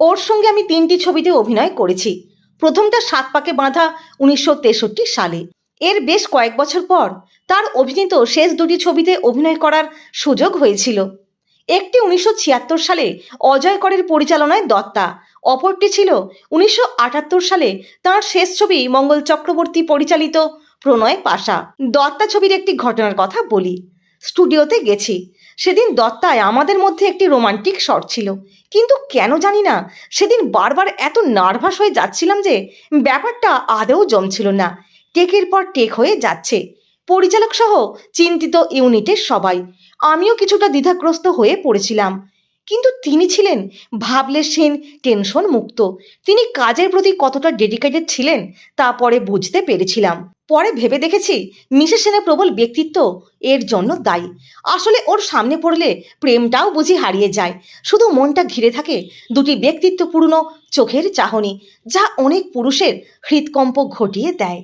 ওর সঙ্গে আমি তিনটি ছবিতে অভিনয় করেছি। প্রথমটা সাত পাকে বাঁধা উনিশশো তেষট্টি সালে। এর বেশ কয়েক বছর পর তার অভিনীত শেষ দুটি ছবিতে অভিনয় করার সুযোগ হয়েছিল। একটি উনিশশো ছিয়াত্তর সালে অজয় করের পরিচালনায় দত্তা, অপরটি ছিল উনিশশো আটাত্তর সালে তাঁর শেষ ছবি মঙ্গল চক্রবর্তী পরিচালিত প্রণয় পাশা। দত্তা ছবির একটি ঘটনার কথা বলি। স্টুডিওতে গেছি। সেদিন দত্তায় আমাদের মধ্যে একটি রোমান্টিক শট ছিল। কিন্তু কেন জানি না, সেদিন বারবার এত নার্ভাস হয়ে যাচ্ছিলাম যে ব্যাপারটা আদেও জমছিল না। টেকের পর টেক হয়ে যাচ্ছে। পরিচালক সহ চিন্তিত ইউনিটের সবাই। আমিও কিছুটা দ্বিধাগ্রস্ত হয়ে পড়েছিলাম। কিন্তু তিনি ছিলেন ভাবলে সেন টেনশন মুক্ত। তিনি কাজের প্রতি কতটা ডেডিকেটেড ছিলেন তা পরে বুঝতে পেরেছিলাম। পরে ভেবে দেখেছি মিসেস সেনের প্রবল ব্যক্তিত্ব এর জন্য দায়ী। আসলে ওর সামনে পড়লে প্রেমটাও বুঝি হারিয়ে যায়। শুধু মনটা ঘিরে থাকে দুটি ব্যক্তিত্বপূর্ণ চোখের চাহনি, যা অনেক পুরুষের হৃদকম্প ঘটিয়ে দেয়।